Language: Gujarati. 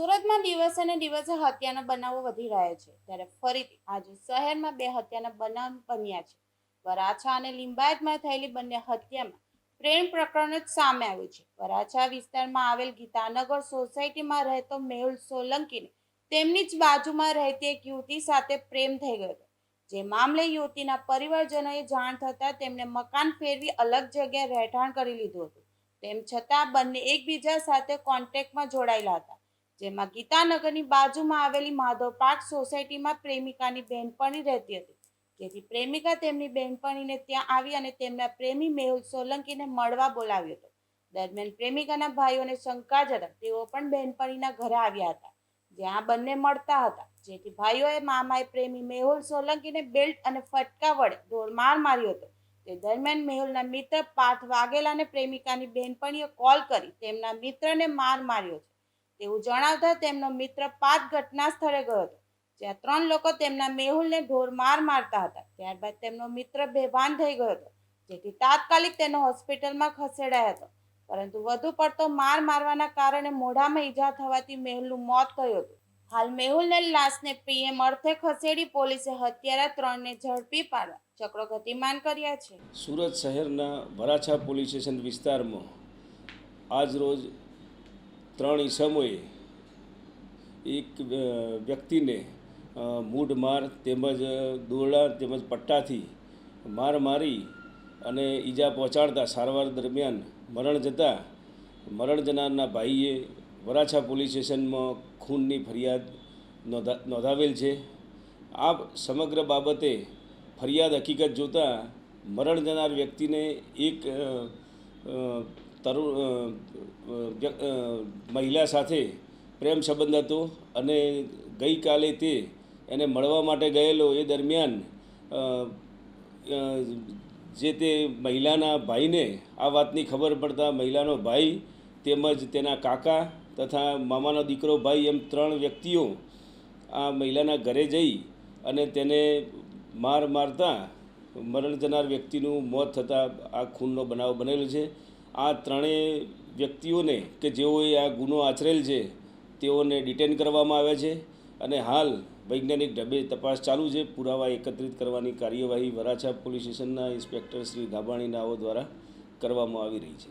સુરતમાં દિવસે દિવસે હત્યાના બનાવો વધી રહ્યા છે. ત્યારે ફરીથી આજે શહેરમાં બે હત્યાના બનાવ બન્યા છે. વરાછા અને લિંબાયતમાં થયેલી બંને હત્યામાં પ્રેમ પ્રકરણ જ સામે આવ્યું છે. વરાછા વિસ્તારમાં આવેલ ગીતાનગર સોસાયટીમાં રહેતો મેહુલ સોલંકીને તેમની જ બાજુમાં રહેતી એક યુવતી સાથે પ્રેમ થઈ ગયો હતો. જે મામલે યુવતીના પરિવારજનોએ જાણ થતાં તેમને મકાન ફેરવી અલગ જગ્યાએ રહેઠાણ કરી લીધું હતું. તેમ છતાં બંને એકબીજા સાથે કોન્ટેક્ટમાં જોડાયેલા હતા. જેમાં ગીતાનગરની બાજુમાં આવેલી માધવ પાર્ક સોસાયટીમાં પ્રેમિકાની બહેનપણી રહેતી હતી. જેથી પ્રેમિકા તેમની બહેનપણીને ત્યાં આવી અને તેમના પ્રેમી મેહુલ સોલંકીને મળવા બોલાવ્યો હતો. દરમિયાન પ્રેમિકાના ભાઈઓને શંકા જતા તેઓ પણ બહેનપણીના ઘરે આવ્યા હતા. જ્યાં બંને મળતા હતા. જેથી ભાઈઓએ મામાએ પ્રેમી મેહુલ સોલંકીને બેલ્ટ અને ફટકા વડે ઢોરમાર માર્યો હતો. તે દરમિયાન મેહુલના મિત્ર પાર્થ વાઘેલાને પ્રેમિકાની બહેનપણીએ કોલ કરી તેમના મિત્રને માર માર્યો છે. તેવું જણાવતા તેમનો મિત્ર પાત ઘટના સ્થળે ગયો હતો, જ્યાં ત્રણ લોકો તેમના મેહુલને ઢોર માર મારતા હતા. ત્યારબાદ તેમનો મિત્ર બેભાન થઈ ગયો હતો, જેથી તાત્કાલિક તેનો હોસ્પિટલમાં ખસેડાયો હતો. પરંતુ વધુ પડતો માર મારવાના કારણે મોઢામાં ઈજા થવાથી મેહુલનું મોત થયું હતું. હાલ મેહુલને લાશને પીએમ અર્થે ખસેડી પોલીસે હત્યારા ત્રણને ઝડપી પાડવા ચક્રો ગતિમાન કર્યા છે. સુરત શહેરના વરાછા પોલીસ સ્ટેશન વિસ્તારમાં આજ રોજ ત્રણ ઈસમોએ એક વ્યક્તિને મૂઢ માર તેમજ દોરડા તેમજ પટ્ટાથી માર મારી અને ઈજા પહોંચાડતા સારવાર દરમિયાન મરણ જતાં મરણ જનારના ભાઈએ વરાછા પોલીસ સ્ટેશનમાં ખૂનની ફરિયાદ નોંધા, નોંધાવેલ છે. આ સમગ્ર બાબતે ફરિયાદ હકીકત જોતાં મરણ જનાર વ્યક્તિને એક તરુણ મહિલા સાથે પ્રેમ સંબંધ હતો અને ગઈકાલે તે એને મળવા માટે ગયેલો એ દરમિયાન જે તે મહિલાના ભાઈને આ વાતની ખબર પડતા મહિલાનો ભાઈ તેમજ તેના કાકા તથા મામાનો દીકરો ભાઈ એમ ત્રણ વ્યક્તિઓ આ મહિલાના ઘરે જઈ અને તેને માર મારતા મરણ જનાર વ્યક્તિનું મોત થતાં આ ખૂનનો બનાવ બનેલો છે. આ ત્રણેય વ્યક્તિઓને કે જેઓએ આ ગુનો આચરેલ છે, તેઓને ડિટેન કરવામાં આવ્યા છે અને હાલ વૈજ્ઞાનિક ઢબે તપાસ ચાલુ છે. પુરાવા એકત્રિત કરવાની કાર્યવાહી વરાછા પોલીસ સ્ટેશનના ઇન્સ્પેક્ટર શ્રી ગાબાણી નાઓ દ્વારા કરવામાં આવી રહી છે.